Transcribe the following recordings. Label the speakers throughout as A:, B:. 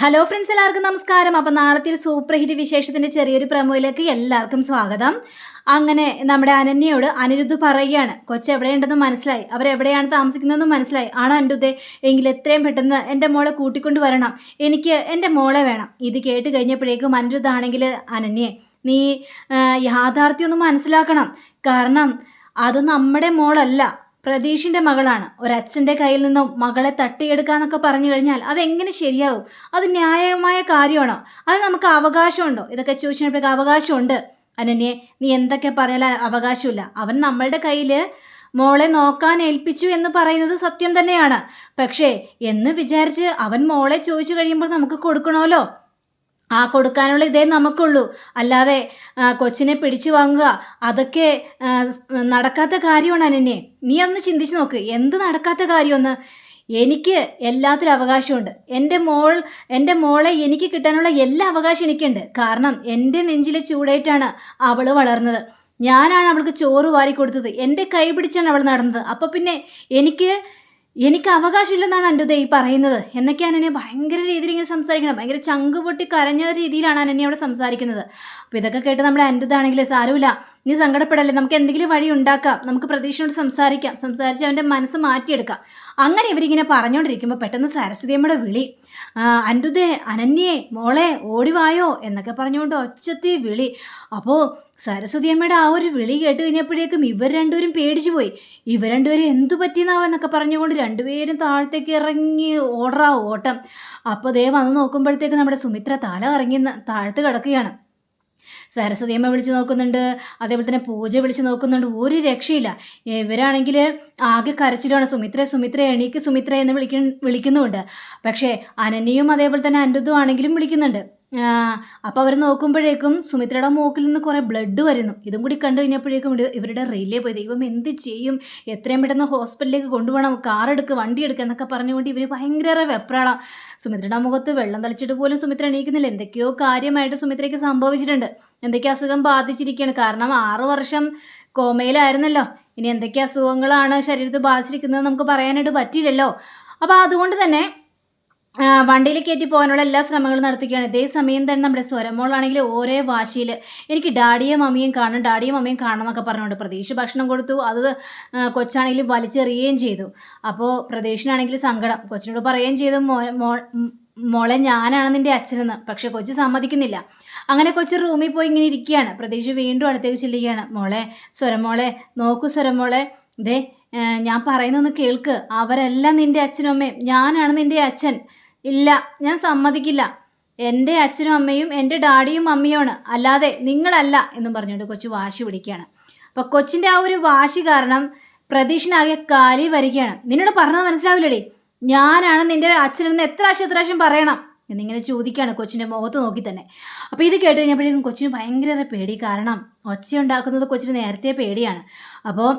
A: Hello friends എല്ലാവർക്കും നമസ്കാരം. അപ്പം നാളത്തെ സൂപ്പർ ഹിറ്റ് വിശേഷത്തിന്റെ ചെറിയൊരു പ്രമോയിലേക്ക് എല്ലാവർക്കും സ്വാഗതം. അങ്ങനെ നമ്മുടെ അനന്യയോട് അനിരുദ്ധ് പറയുകയാണ് കൊച്ചു എവിടെയുണ്ടെന്ന് മനസ്സിലായി. അവരെവിടെയാണ് താമസിക്കുന്നതെന്ന് മനസ്സിലായി. ആണോ അനിരുദ്ധേ? എങ്കിൽ എത്രയും പെട്ടെന്ന് എന്റെ മോളെ കൂട്ടിക്കൊണ്ട് വരണം. എനിക്ക് എന്റെ മോളെ വേണം. ഇത് കേട്ട് കഴിഞ്ഞപ്പോഴേക്കും അനിരുദ്ധ ആണെങ്കിൽ അനന്യെ നീ യാഥാർത്ഥ്യം യാഥാർത്ഥ്യമൊന്നും മനസ്സിലാക്കണം. കാരണം അത് നമ്മുടെ മോളല്ല. പ്രതീഷിന്റെ മകളാണ്. ഒരച്ഛന്റെ കയ്യിൽ നിന്നും മകളെ തട്ടിയെടുക്കാന്നൊക്കെ പറഞ്ഞു കഴിഞ്ഞാൽ അതെങ്ങനെ ശരിയാവും? അത് ന്യായമായ കാര്യമാണോ? അത് നമുക്ക് അവകാശമുണ്ടോ? ഇതൊക്കെ ചോദിച്ചപ്പോഴേക്ക് അവകാശമുണ്ട്. അനന്യെ നീ എന്തൊക്കെ പറഞ്ഞാൽ അവകാശമില്ല. അവൻ നമ്മളുടെ കയ്യിൽ മോളെ നോക്കാൻ ഏൽപ്പിച്ചു എന്ന് പറയുന്നത് സത്യം തന്നെയാണ്. പക്ഷേ എന്ന് വിചാരിച്ച് അവൻ മോളെ ചോദിച്ചു കഴിയുമ്പോൾ നമുക്ക് കൊടുക്കണമല്ലോ? ആ കൊടുക്കാനുള്ള ഇതേ നമുക്കുള്ളൂ. അല്ലാതെ കൊച്ചിനെ പിടിച്ചു വാങ്ങുക അതൊക്കെ നടക്കാത്ത കാര്യമാണ് അനന്യെ. നീ ഒന്ന് ചിന്തിച്ച് നോക്ക് എന്ത് നടക്കാത്ത കാര്യമൊന്ന്. എനിക്ക് എല്ലാത്തിലും അവകാശമുണ്ട്. എന്റെ മോൾ എന്റെ മോളെ എനിക്ക് കിട്ടാനുള്ള എല്ലാ അവകാശം എനിക്കുണ്ട്. കാരണം എന്റെ നെഞ്ചിലെ ചൂടായിട്ടാണ് അവൾ വളർന്നത്. ഞാനാണ് അവൾക്ക് ചോറ് വാരി കൊടുത്തത് എന്റെ കൈ പിടിച്ചാണ് അവൾ നടന്നത്. അപ്പോൾ പിന്നെ എനിക്ക് എനിക്ക് അവകാശമില്ലെന്നാണ് അന്റെ ഈ പറയുന്നത്. എന്നൊക്കെയാണ് എന്നെ ഭയങ്കര രീതിയിൽ ഇങ്ങനെ സംസാരിക്കണം. ഭയങ്കര ചങ്ക് പൊട്ടി കരഞ്ഞ രീതിയിലാണ് അനന്യ അവിടെ സംസാരിക്കുന്നത്. അപ്പോൾ ഇതൊക്കെ കേട്ട് നമ്മുടെ അൻപതാണെങ്കിൽ സാരമില്ല. നീ സങ്കടപ്പെടല്ലേ. നമുക്ക് എന്തെങ്കിലും വഴി ഉണ്ടാക്കാം. നമുക്ക് പ്രതീക്ഷയോട് സംസാരിക്കാം. സംസാരിച്ച് അവന്റെ മനസ്സ് മാറ്റിയെടുക്കാം. അങ്ങനെ ഇവരിങ്ങനെ പറഞ്ഞുകൊണ്ടിരിക്കുമ്പോൾ പെട്ടെന്ന് സരസ്വതിയമ്മയുടെ വിളി. അന്റുദേ അനന്യേ മോളെ ഓടിവായോ എന്നൊക്കെ പറഞ്ഞുകൊണ്ട് ഒച്ചത്തി വിളി. അപ്പോൾ സരസ്വതി അമ്മയുടെ ആ ഒരു വിളി കേട്ട് കഴിഞ്ഞപ്പോഴേക്കും ഇവർ രണ്ടുപേരും പേടിച്ചു പോയി. ഇവർ രണ്ടുപേരും എന്തു പറ്റിയെന്നാവെന്നൊക്കെ പറഞ്ഞുകൊണ്ട് രണ്ടുപേരും താഴത്തേക്ക് ഇറങ്ങി ഓടറാ ഓട്ടം. അപ്പോൾ ദേ വന്ന് നോക്കുമ്പോഴത്തേക്ക് നമ്മുടെ സുമിത്ര തല ഇറങ്ങി താഴത്ത് കിടക്കുകയാണ്. സരസ്വതിയമ്മ വിളിച്ച് നോക്കുന്നുണ്ട് അതേപോലെ തന്നെ പൂജ വിളിച്ച് നോക്കുന്നുണ്ട് ഒരു രക്ഷയില്ല. ഇവരാണെങ്കിൽ ആകെ കരച്ചിലാണ് സുമിത്ര സുമിത്ര എണീക്ക് സുമിത്ര എന്ന് വിളിക്ക വിളിക്കുന്നുമുണ്ട്. പക്ഷേ അനന്യയും അതേപോലെ തന്നെ അൻഡുതും ആണെങ്കിലും വിളിക്കുന്നുണ്ട്. അപ്പോൾ അവർ നോക്കുമ്പോഴേക്കും സുമിത്രയുടെ മൂക്കിൽ നിന്ന് കുറേ ബ്ലഡ് വരുന്നു. ഇതും കൂടി കണ്ടു കഴിഞ്ഞപ്പോഴേക്കും ഇവരുടെ റെയിലേ പോയി. ദൈവം എന്ത് ചെയ്യും? എത്രയും പെട്ടെന്ന് ഹോസ്പിറ്റലിലേക്ക് കൊണ്ടുപോകണം. കാർ എടുക്കുക വണ്ടി എടുക്കുക എന്നൊക്കെ പറഞ്ഞുകൊണ്ട് ഇവർ ഭയങ്കര വെപ്രാളാണ് സുമിത്രയുടെ മുഖത്ത് വെള്ളം തളിച്ചിട്ട് പോലും സുമിത്ര എണീക്കുന്നില്ല. എന്തൊക്കെയോ കാര്യമായിട്ട് സുമിത്രയ്ക്ക് സംഭവിച്ചിട്ടുണ്ട്. എന്തൊക്കെ അസുഖം ബാധിച്ചിരിക്കുകയാണ് കാരണം ആറു വർഷം കോമയിലായിരുന്നല്ലോ. ഇനി എന്തൊക്കെ അസുഖങ്ങളാണ് ശരീരത്തിൽ ബാധിച്ചിരിക്കുന്നത് നമുക്ക് പറയാനായിട്ട് പറ്റില്ലല്ലോ അപ്പോൾ അതുകൊണ്ട് തന്നെ വണ്ടിയിൽ കയറ്റി പോകാനുള്ള എല്ലാ ശ്രമങ്ങളും നടത്തുകയാണ് ഇതേ സമയം തന്നെ നമ്മുടെ സ്വരമോളാണെങ്കിൽ ഓരോ വാശിയിൽ എനിക്ക് ഡാഡിയും മമ്മിയും കാണണം ഡാഡിയും മമ്മിയും കാണണം എന്നൊക്കെ പറഞ്ഞുകൊണ്ട് പ്രതീക്ഷ ഭക്ഷണം കൊടുത്തു. അത് കൊച്ചാണെങ്കിലും വലിച്ചെറിയുകയും ചെയ്തു. അപ്പോൾ പ്രതീക്ഷനാണെങ്കിൽ സങ്കടം. കൊച്ചിനോട് പറയുകയും ചെയ്തു മോ മോളെ ഞാനാണ് നിന്റെ അച്ഛനെന്ന്. പക്ഷെ കൊച്ചു സമ്മതിക്കുന്നില്ല. അങ്ങനെ കൊച്ചു റൂമിൽ പോയി ഇങ്ങനെ ഇരിക്കുകയാണ്. പ്രതീക്ഷ വീണ്ടും അടുത്തേക്ക് ചെല്ലുകയാണ്. മോളെ സ്വരമോളെ നോക്കൂ സ്വരമോളെ. ദേ ഞാൻ പറയുന്നൊന്ന് കേൾക്ക്. അവരെല്ലാം നിന്റെ അച്ഛനും അമ്മയും. ഞാനാണ് നിന്റെ അച്ഛൻ. ഇല്ല ഞാൻ സമ്മതിക്കില്ല. എന്റെ അച്ഛനും അമ്മയും എന്റെ ഡാഡിയും മമ്മിയുമാണ് അല്ലാതെ നിങ്ങളല്ല എന്നും പറഞ്ഞുകൊണ്ട് കൊച്ചു വാശി പിടിക്കുകയാണ്. അപ്പോൾ കൊച്ചിന്റെ ആ ഒരു വാശി കാരണം പ്രതീക്ഷനാകെ കാലി വരികയാണ്. നിന്നോട് പറഞ്ഞത് മനസ്സിലാവില്ലടി. ഞാനാണ് നിന്റെ അച്ഛനെന്ന് എത്ര പ്രാവശ്യം എത്ര പ്രാവശ്യം പറയണം എന്നിങ്ങനെ ചോദിക്കുകയാണ് കൊച്ചിന്റെ മുഖത്ത് നോക്കി തന്നെ. അപ്പോൾ ഇത് കേട്ട് കഴിഞ്ഞപ്പോഴേക്കും കൊച്ചിന് ഭയങ്കര പേടി കാരണം ഒച്ചയുണ്ടാക്കുന്നത് കൊച്ചിന് നേരത്തെ പേടിയാണ്. അപ്പോൾ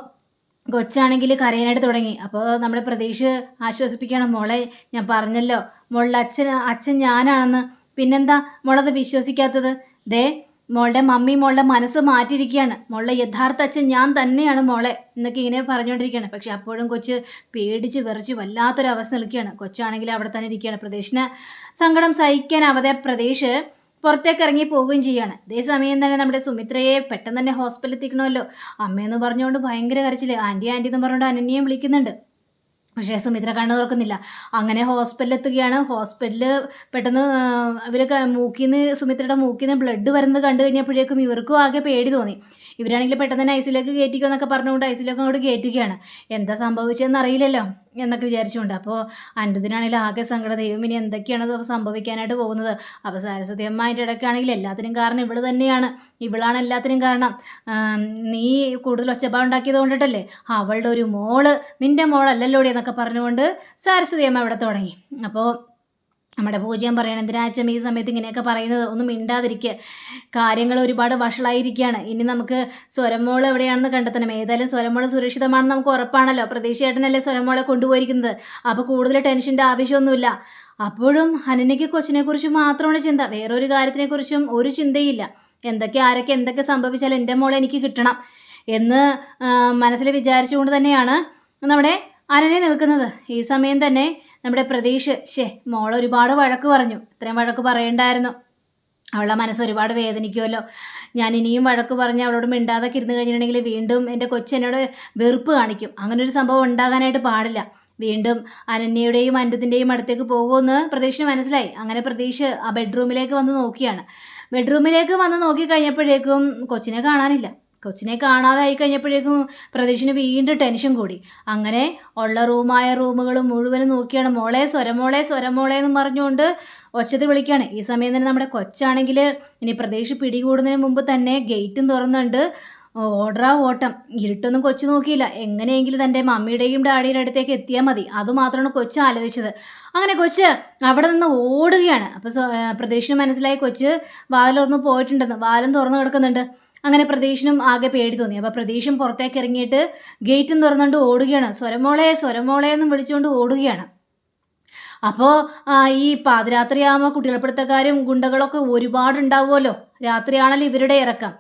A: കൊച്ചാണെങ്കിൽ കരയാനായിട്ട് തുടങ്ങി. അപ്പോൾ നമ്മുടെ പ്രതീക്ഷ ആശ്വസിപ്പിക്കണം മോളെ ഞാൻ പറഞ്ഞല്ലോ മോളുടെ അച്ഛൻ അച്ഛൻ ഞാനാണെന്ന്. പിന്നെന്താ മോളത് വിശ്വസിക്കാത്തത്? ദേ മോളുടെ മമ്മി മോളുടെ മനസ്സ് മാറ്റിയിരിക്കുകയാണ്. മോളുടെ യഥാർത്ഥ അച്ഛൻ ഞാൻ തന്നെയാണ് മോളെ എന്നൊക്കെ ഇങ്ങനെ പറഞ്ഞുകൊണ്ടിരിക്കുകയാണ്. പക്ഷെ അപ്പോഴും കൊച്ച് പേടിച്ച് വിറച്ച് വല്ലാത്തൊരു അവസ്ഥ നിൽക്കുകയാണ്. കൊച്ചാണെങ്കിൽ അവിടെ തന്നെ ഇരിക്കുകയാണ്. പ്രദേശിന് സങ്കടം സഹിക്കാനാവാതെ പ്രതീക്ഷ് പുറത്തേക്ക് ഇറങ്ങി പോവുകയും ചെയ്യാണ്. അതേ സമയം തന്നെ നമ്മുടെ സുമിത്രയെ പെട്ടെന്ന് തന്നെ ഹോസ്പിറ്റലിൽ എത്തിക്കണമല്ലോ. അമ്മയെന്ന് പറഞ്ഞുകൊണ്ട് ഭയങ്കര കരച്ചിൽ. ആന്റി ആന്റി എന്ന് പറഞ്ഞുകൊണ്ട് അനന്യയും വിളിക്കുന്നുണ്ട്. പക്ഷേ സുമിത്ര കണ്ണു തുറക്കുന്നില്ല. അങ്ങനെ ഹോസ്പിറ്റലിൽ എത്തുകയാണ്. ഹോസ്പിറ്റലിൽ പെട്ടെന്ന് ഇവർ മൂക്കിൽ നിന്ന് സുമിത്രയുടെ മൂക്കിൽ നിന്ന് ബ്ലഡ് വരുന്നത് കണ്ടു കഴിഞ്ഞപ്പോഴേക്കും ഇവർക്കും ആകെ പേടി തോന്നി. ഇവരാണെങ്കിൽ പെട്ടെന്ന് തന്നെ ഐസിലേക്ക് കയറ്റിക്കോ എന്നൊക്കെ പറഞ്ഞുകൊണ്ട് ഐസിലേക്ക് അങ്ങോട്ട് കയറ്റുകയാണ്. എന്താ സംഭവിച്ചതെന്ന് അറിയില്ലല്ലോ. എന്നൊക്കെ വിചാരിച്ചുകൊണ്ട്. അപ്പോൾ അനുദിനാണെങ്കിലും ആകെ സങ്കട. ദൈവം ഇനി എന്തൊക്കെയാണ് സംഭവിക്കാനായിട്ട് പോകുന്നത്? അപ്പോൾ സരസ്വതി അമ്മ അതിന്റെ ഇടയ്ക്കാണെങ്കിൽ എല്ലാത്തിനും കാരണം ഇവൾ തന്നെയാണ്. ഇവളാണ് എല്ലാത്തിനും കാരണം. നീ കൂടുതൽ ഒച്ചപ്പാടുണ്ടാക്കിയത് കൊണ്ടിട്ടല്ലേ? അവളുടെ ഒരു മോൾ. നിന്റെ മോളല്ലല്ലോടി എന്നൊക്കെ പറഞ്ഞുകൊണ്ട് സരസ്വതി അമ്മ ഇവിടെ തുടങ്ങി. അപ്പോൾ നമ്മുടെ പൂജ്യം പറയണം എന്തിനാച്ചമ്മ ഈ സമയത്ത് ഇങ്ങനെയൊക്കെ പറയുന്നത്? ഒന്നും മിണ്ടാതിരിക്കുക കാര്യങ്ങൾ ഒരുപാട് വഷളായിരിക്കുകയാണ് ഇനി നമുക്ക് സ്വരമോൾ എവിടെയാണെന്ന് കണ്ടെത്തണം. ഏതായാലും സ്വരമോൾ സുരക്ഷിതമാണെന്ന് നമുക്ക് ഉറപ്പാണല്ലോ. പ്രതീക്ഷയായിട്ടനല്ലേ സ്വരമോളെ കൊണ്ടുപോയിരിക്കുന്നത്. അപ്പോൾ കൂടുതൽ ടെൻഷന്റെ ആവശ്യമൊന്നുമില്ല. അപ്പോഴും ഹനനയ്ക്ക് കൊച്ചിനെക്കുറിച്ച് മാത്രമാണ് ചിന്ത. വേറൊരു കാര്യത്തിനെക്കുറിച്ചും ഒരു ചിന്തയില്ല. എന്തൊക്കെ ആരൊക്കെ എന്തൊക്കെ സംഭവിച്ചാലും എന്റെ മോളെ എനിക്ക് കിട്ടണം. എന്ന് മനസ്സിൽ വിചാരിച്ചുകൊണ്ട് തന്നെയാണ് നമ്മുടെ അനനെ നിൽക്കുന്നത്? ഈ സമയം തന്നെ നമ്മുടെ പ്രതീഷ്. ഷേ മോൾ ഒരുപാട് വഴക്ക് പറഞ്ഞു. ഇത്രയും വഴക്ക് പറയണ്ടായിരുന്നു. അവളുടെ മനസ്സ് ഒരുപാട് വേദനിക്കുമല്ലോ ഞാൻ ഇനിയും വഴക്ക് പറഞ്ഞ് അവളോട് മിണ്ടാതെ ഇരുന്ന് കഴിഞ്ഞിട്ടുണ്ടെങ്കിൽ വീണ്ടും എന്റെ കൊച്ചെന്നോട് വെറുപ്പ് കാണിക്കും. അങ്ങനെ ഒരു സംഭവം ഉണ്ടാകാനായിട്ട് പാടില്ല. വീണ്ടും അനന്യയുടെയും അൻഡത്തിന്റെയും അടുത്തേക്ക് പോകുമെന്ന് പ്രതീക്ഷ മനസ്സിലായി. അങ്ങനെ പ്രതീക്ഷ ആ ബെഡ്റൂമിലേക്ക് വന്ന് നോക്കിയാണ്. ബെഡ്റൂമിലേക്ക് വന്ന് നോക്കി കഴിഞ്ഞപ്പോഴേക്കും കൊച്ചിനെ കാണാനില്ല. കൊച്ചിനെ കാണാതായി കഴിഞ്ഞപ്പോഴേക്കും പ്രതീക്ഷിന് വീണ്ടും ടെൻഷൻ കൂടി. അങ്ങനെ ഉള്ള റൂമായ റൂമുകൾ മുഴുവനും നോക്കിയാണ് മോളെ സ്വരമോളെ സ്വരമോളെ എന്ന് പറഞ്ഞുകൊണ്ട് ഒച്ചത്തിൽ വിളിക്കുകയാണ്. ഈ സമയം തന്നെ നമ്മുടെ കൊച്ചാണെങ്കിൽ ഇനി പ്രതീക്ഷ പിടികൂടുന്നതിന് മുമ്പ് തന്നെ ഗേറ്റും തുറന്നുണ്ട്. ഓർഡറാ ഓട്ടം. ഇരുട്ടൊന്നും കൊച്ചു നോക്കിയില്ല. എങ്ങനെയെങ്കിലും തന്റെ മമ്മിയുടെയും ഡാഡിയുടെ അടുത്തേക്ക് എത്തിയാൽ മതി. അതുമാത്രമാണ് കൊച്ചു ആലോചിച്ചത്. അങ്ങനെ കൊച്ച് അവിടെ നിന്ന് ഓടുകയാണ്. അപ്പോൾ പ്രതീക്ഷ മനസ്സിലായി കൊച്ച് വാതിലൊന്ന് പോയിട്ടുണ്ടെന്ന്. വാലം തുറന്നു കിടക്കുന്നുണ്ട്. അങ്ങനെ പ്രതീക്ഷനും ആകെ പേടി തോന്നി. അപ്പോൾ പ്രദേശം പുറത്തേക്ക് ഇറങ്ങിയിട്ട് ഗേറ്റും തുറന്നുകൊണ്ട് ഓടുകയാണ്. സ്വരമോളെ സ്വരമോളെ എന്നും വിളിച്ചുകൊണ്ട് ഓടുകയാണ്. അപ്പോൾ ഈ പാതിരാത്രിയാകുമ്പോൾ കുട്ടികൾപ്പെടുത്തക്കാരും ഗുണ്ടകളൊക്കെ ഒരുപാടുണ്ടാവുമല്ലോ. രാത്രിയാണല്ലോ ഇവരുടെ ഇറക്കം.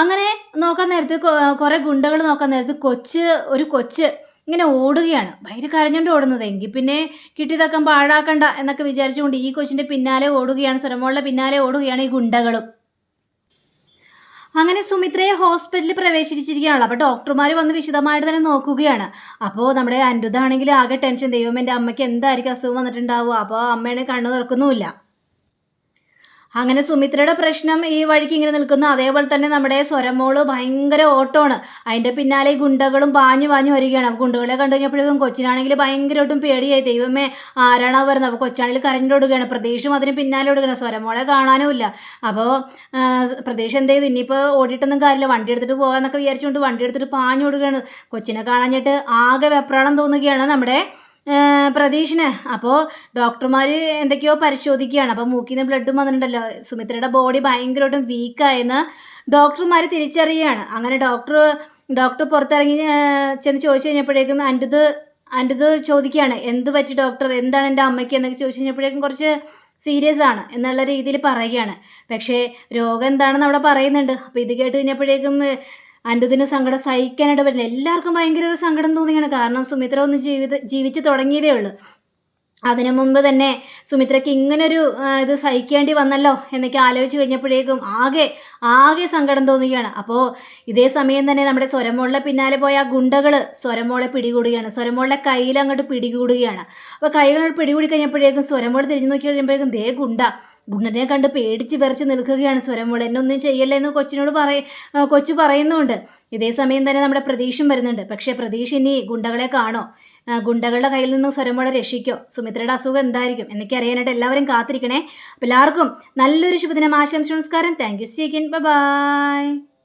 A: അങ്ങനെ നോക്കാൻ നേരത്ത് കുറേ ഗുണ്ടകൾ നോക്കാൻ നേരത്ത് കൊച്ച് ഒരു കൊച്ച് ഇങ്ങനെ ഓടുകയാണ്. ഭയങ്കര കരഞ്ഞുകൊണ്ട് ഓടുന്നത്. എങ്കിൽ പിന്നെ കിട്ടിയതൊക്കെ പാഴാക്കണ്ട എന്നൊക്കെ വിചാരിച്ചുകൊണ്ട് ഈ കൊച്ചിന്റെ പിന്നാലെ ഓടുകയാണ് സ്വരമോളുടെ പിന്നാലെ ഓടുകയാണ് ഈ ഗുണ്ടകളും. അങ്ങനെ സുമിത്രയെ ഹോസ്പിറ്റലിൽ പ്രവേശിച്ചിരിക്കുകയാണല്ലോ. അപ്പോൾ ഡോക്ടർമാർ വന്ന് വിശദമായിട്ട് തന്നെ നോക്കുകയാണ്. അപ്പോൾ നമ്മുടെ അൻഡുതാണെങ്കിൽ ആകെ ടെൻഷൻ ദൈവം എന്റെ അമ്മയ്ക്ക് എന്തായിരിക്കും അസുഖം വന്നിട്ടുണ്ടാവുക? അപ്പോൾ അമ്മയുടെ കണ്ണു തുറക്കുന്നുമില്ല. അങ്ങനെ സുമിത്രയുടെ പ്രശ്നം ഈ വഴിക്ക് ഇങ്ങനെ നിൽക്കുന്നു. അതേപോലെ തന്നെ നമ്മുടെ സ്വരമോൾ ഭയങ്കര ഓട്ടമാണ്. അതിന്റെ പിന്നാലെ ഗുണ്ടകളും പാഞ്ഞു പാഞ്ഞു വരികയാണ്. അപ്പോൾ ഗുണ്ടകളെ കണ്ടു കഴിഞ്ഞപ്പോഴേക്കും കൊച്ചിനാണെങ്കിൽ ഭയങ്കരമായിട്ടും പേടിയായി. ദൈവമേ ആരാണോ വരുന്നത്? അപ്പോൾ കൊച്ചാണെങ്കിൽ കരഞ്ഞിട്ടോടുകയാണ് പ്രതീക്ഷയും അതിന് പിന്നാലെ ഓടുകയാണ്. സ്വരമോളെ കാണാനും ഇല്ല അപ്പോൾ പ്രതീക്ഷ എന്ത് ചെയ്തു? ഇനിയിപ്പോൾ ഓടിയിട്ടൊന്നും കാര്യമില്ല. വണ്ടി എടുത്തിട്ട് പോകാമെന്നൊക്കെ വിചാരിച്ചുകൊണ്ട് വണ്ടി എടുത്തിട്ട് പാഞ്ഞു ഓടുകയാണ്. കൊച്ചിനെ കാണാഞ്ഞിട്ട് ആകെ വെപ്രാളം തോന്നുകയാണ് നമ്മുടെ പ്രതീഷിന്. അപ്പോൾ ഡോക്ടർമാർ എന്തൊക്കെയോ പരിശോധിക്കുകയാണ്. അപ്പോൾ മൂക്കിൽ നിന്ന് ബ്ലഡും വന്നിട്ടുണ്ടല്ലോ. സുമിത്രയുടെ ബോഡി ഭയങ്കരമായിട്ടും വീക്കായെന്ന് ഡോക്ടർമാർ തിരിച്ചറിയുകയാണ്. അങ്ങനെ ഡോക്ടർ ഡോക്ടർ പുറത്തിറങ്ങി ചെന്ന് ചോദിച്ചു കഴിഞ്ഞപ്പോഴേക്കും അന്റത് അന്റത് ചോദിക്കുകയാണ് എന്ത് പറ്റി ഡോക്ടർ? എന്താണ് എന്റെ അമ്മയ്ക്ക്? എന്നൊക്കെ ചോദിച്ചു കഴിഞ്ഞപ്പോഴേക്കും കുറച്ച് സീരിയസ് ആണ് എന്നുള്ള രീതിയിൽ പറയുകയാണ്. പക്ഷേ രോഗം എന്താണെന്ന് അവിടെ പറയുന്നുണ്ട്. അപ്പോൾ ഇത് കേട്ട് കഴിഞ്ഞപ്പോഴേക്കും അന്റതിന് സങ്കടം സഹിക്കാനായിട്ട് പറ്റില്ല. എല്ലാവർക്കും ഭയങ്കര ഒരു സങ്കടം തോന്നിയാണ്. കാരണം സുമിത്ര ഒന്ന് ജീവിത ജീവിച്ച് തുടങ്ങിയതേ ഉള്ളൂ. അതിനു മുമ്പ് തന്നെ സുമിത്രയ്ക്ക് ഇങ്ങനൊരു ഇത് സഹിക്കേണ്ടി വന്നല്ലോ എന്നൊക്കെ ആലോചിച്ച് കഴിഞ്ഞപ്പോഴേക്കും ആകെ ആകെ സങ്കടം തോന്നുകയാണ്. അപ്പോൾ ഇതേ സമയം തന്നെ നമ്മുടെ സ്വരമോളിലെ പിന്നാലെ പോയ ആ ഗുണ്ടകൾ സ്വരമോളെ പിടികൂടുകയാണ്. സ്വരമോളിലെ കയ്യിൽ അങ്ങോട്ട് പിടികൂടുകയാണ്. അപ്പോൾ കൈകളോട് പിടികൂടി കഴിഞ്ഞപ്പോഴേക്കും സ്വരമോൾ തിരിഞ്ഞു നോക്കി കഴിയുമ്പോഴേക്കും ദേ ഗുണ്ട. ഗുണ്ടനെ കണ്ട് പേടിച്ച് വിറച്ച് നിൽക്കുകയാണ് സ്വരമോൾ എന്നെ ഒന്നും ചെയ്യല്ലേ എന്ന് കൊച്ചിനോട് പറയ കൊച്ചു പറയുന്നുണ്ട്. ഇതേ സമയം തന്നെ നമ്മുടെ പ്രതീക്ഷയും വരുന്നുണ്ട്. പക്ഷേ പ്രതീക്ഷ ഇനി ഗുണ്ടകളെ കാണോ? ഗുണ്ടകളുടെ കയ്യിൽ നിന്ന് സ്വരമോളെ രക്ഷിക്കോ? സുമിത്രയുടെ അസുഖം എന്തായിരിക്കും? എന്നൊക്കെ അറിയാനായിട്ട് എല്ലാവരും കാത്തിരിക്കണേ. അപ്പോൾ എല്ലാവർക്കും നല്ലൊരു ശുഭദിനം. ആശംസ നമസ്കാരം. Thank you സീക്കിൻ by